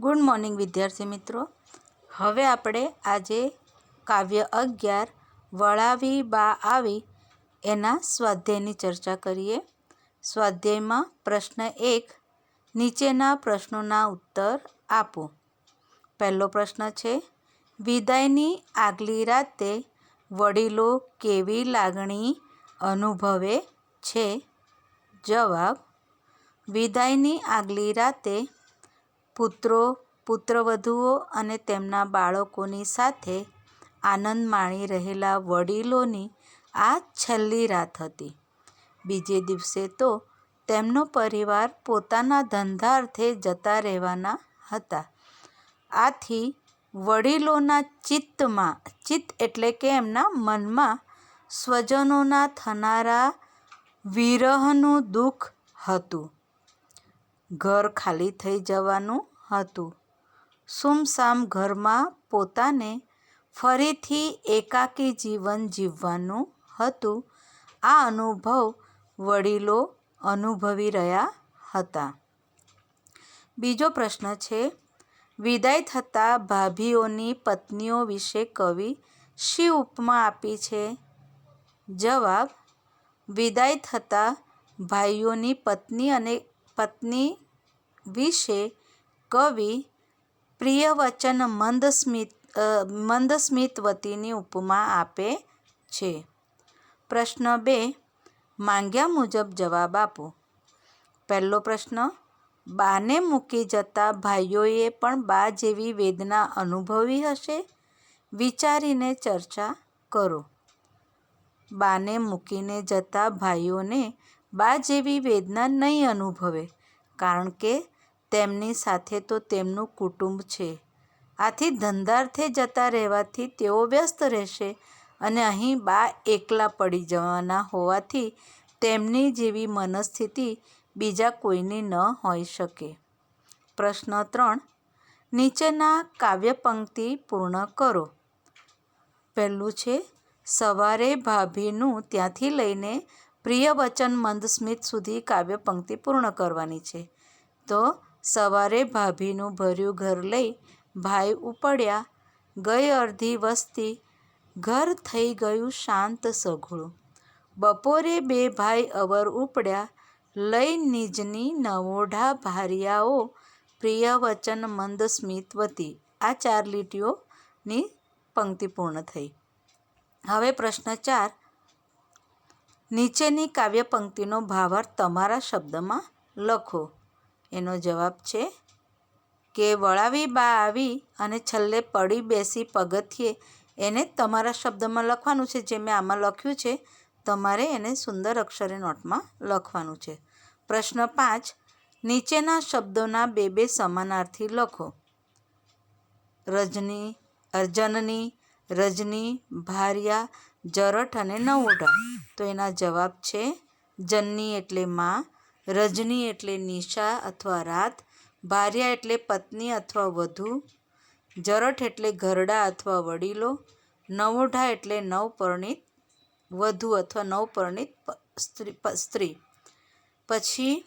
Good morning, વિદ્યાર્થી મિત્રો. હવે આપણે આજે કાવ્ય અગિયાર, વળાવી બા આવી, એના સ્વાધ્યાયની ચર્ચા કરીએ. સ્વાધ્યાયમાં પ્રશ્ન એક, નીચેના પ્રશ્નોના ઉત્તર આપો. પહેલો પ્રશ્ન છે, વિદાયની આગલી રાતે વડીલો કેવી લાગણી અનુભવે છે? જવાબ, વિદાયની આગલી રાતે પુત્રો, પુત્રવધુઓ અને તેમના બાળકોની સાથે આનંદ માણી રહેલા વડીલોની આ છેલ્લી રાત હતી. બીજે દિવસે તો તેમનો પરિવાર પોતાના ધંધાર્થે જતા રહેવાના હતા. આથી વડીલોના ચિત્તમાં, ચિત્ત એટલે કે એમના મનમાં સ્વજનોના થનારા વિરહનું દુઃખ હતું. ઘર ખાલી થઈ જવાનું હતું. સુમસામ ઘરમાં પોતાને ફરીથી એકાકી જીવન જીવવાનું હતું. આ અનુભવ વડીલો અનુભવી રહ્યા હતા. બીજો પ્રશ્ન છે, વિદાય થતાં ભાભીઓની પત્નીઓ વિશે કવિ શી ઉપમા આપી છે? જવાબ, વિદાય થતાં ભાઈઓની પત્ની અને પત્ની વિશે કવિ પ્રિયવચન મંદસ્મિત મંદસ્મિતવતીની ઉપમા આપે છે. પ્રશ્ન બે, માંગ્યા મુજબ જવાબ આપો. પહેલો પ્રશ્ન, બાને મૂકી જતા ભાઈઓએ પણ બા જેવી વેદના અનુભવી હશે? વિચારીને ચર્ચા કરો. બાને મૂકીને જતા ભાઈઓને બા જેવી વેદના નહીં અનુભવે, કારણ કે તેમની સાથે તો તેમનું કુટુંબ છે. આથી ધંધાર્થે જતા રહેવાથી તેઓ વ્યસ્ત રહેશે અને અહીં બા એકલા પડી જવાના હોવાથી તેમની જેવી મનસ્થિતિ બીજા કોઈની ન હોઈ શકે. પ્રશ્ન ત્રણ. નીચેના કાવ્યપંક્તિ પૂર્ણ કરો. પહેલું છે, સવારે ભાભીનું ત્યાંથી લઈને પ્રિય વચન મંદ સ્મિત સુધી કાવ્યપંક્તિ પૂર્ણ કરવાની છે. તો સવારે ભાભીનું ભર્યું ઘર લઈ ભાઈ ઉપડ્યા. ગઈ અડધી વસ્તી ઘર થઈ ગયું શાંત સઘળું. બપોરે બે ભાઈ અવર ઉપડ્યા. લઈ નિજની નવોઢા ભારિયાઓ પ્રિય વચન મંદ સ્મિતવતી આ ચાર લીટીઓની પંક્તિ પૂર્ણ થઈ. હવે પ્રશ્ન ચાર. નીચેની કાવ્ય પંક્તિનો ભાવાર્થ તમારા શબ્દમાં લખો. એનો જવાબ છે કે વળાવી બા આવી અને છેલ્લે પડી બેસી પગથિયે. એને તમારા શબ્દમાં લખવાનું છે. જે મેં આમાં લખ્યું છે, તમારે એને સુંદર અક્ષરે નોટમાં લખવાનું છે. પ્રશ્ન પાંચ, નીચેના શબ્દોના બે બે સમાનાર્થી લખો. રજની, અર્જનની, રજની, ભાર્યા, જરઠ અને નવોઢા. તો એના જવાબ છે જન્ની એટલે માં રજની એટલે નિશા અથવા રાત, ભાર્યા એટલે પત્ની અથવા વધુ, જરઠ એટલે ઘરડા અથવા વડીલો, નવોઢા એટલે નવપરણિત વધુ અથવા નવપરણિત સ્ત્રી સ્ત્રી. પછી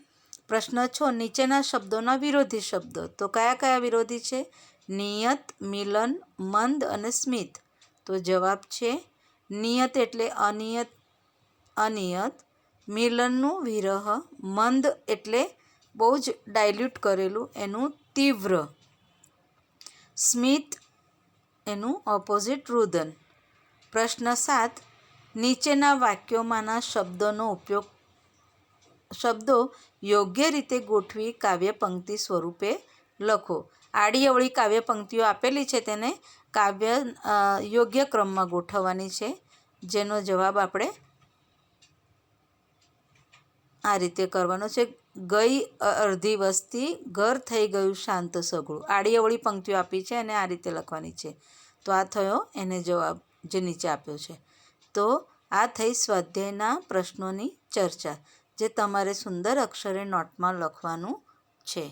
પ્રશ્ન છો, નીચેના શબ્દોના વિરોધી શબ્દો. તો કયા કયા વિરોધી છે? નિયત, મિલન, મંદ અને સ્મિત. તો જવાબ છે, નિયત એટલે અનિયત અનિયત મિલનનું વિરહ મંદ એટલે બહુ જ ડાયલ્યુટ કરેલું, એનું તીવ્ર. સ્મિત એનું ઓપોઝિટ રુદન. પ્રશ્ન સાત, નીચેના વાક્યોમાંના શબ્દોનો ઉપયોગ, શબ્દો યોગ્ય રીતે ગોઠવી કાવ્ય પંક્તિ સ્વરૂપે લખો. આડી અવળી કાવ્ય પંક્તિઓ આપેલી છે તેને કાવ્ય યોગ્ય ક્રમમાં ગોઠવવાની છે, જેનો જવાબ આપણે આ રીતે કરવાનો છે. ગઈ અડધી વસ્તી ઘર થઈ ગયું શાંત સઘળું આડી અવળી પંક્તિઓ આપી છે અને આ રીતે લખવાની છે. તો આ થયો એને જવાબ જે નીચે આપ્યો છે. તો આ થઈ સ્વાધ્યાયના પ્રશ્નોની ચર્ચા, જે તમારે સુંદર અક્ષરે નોટમાં લખવાનું છે.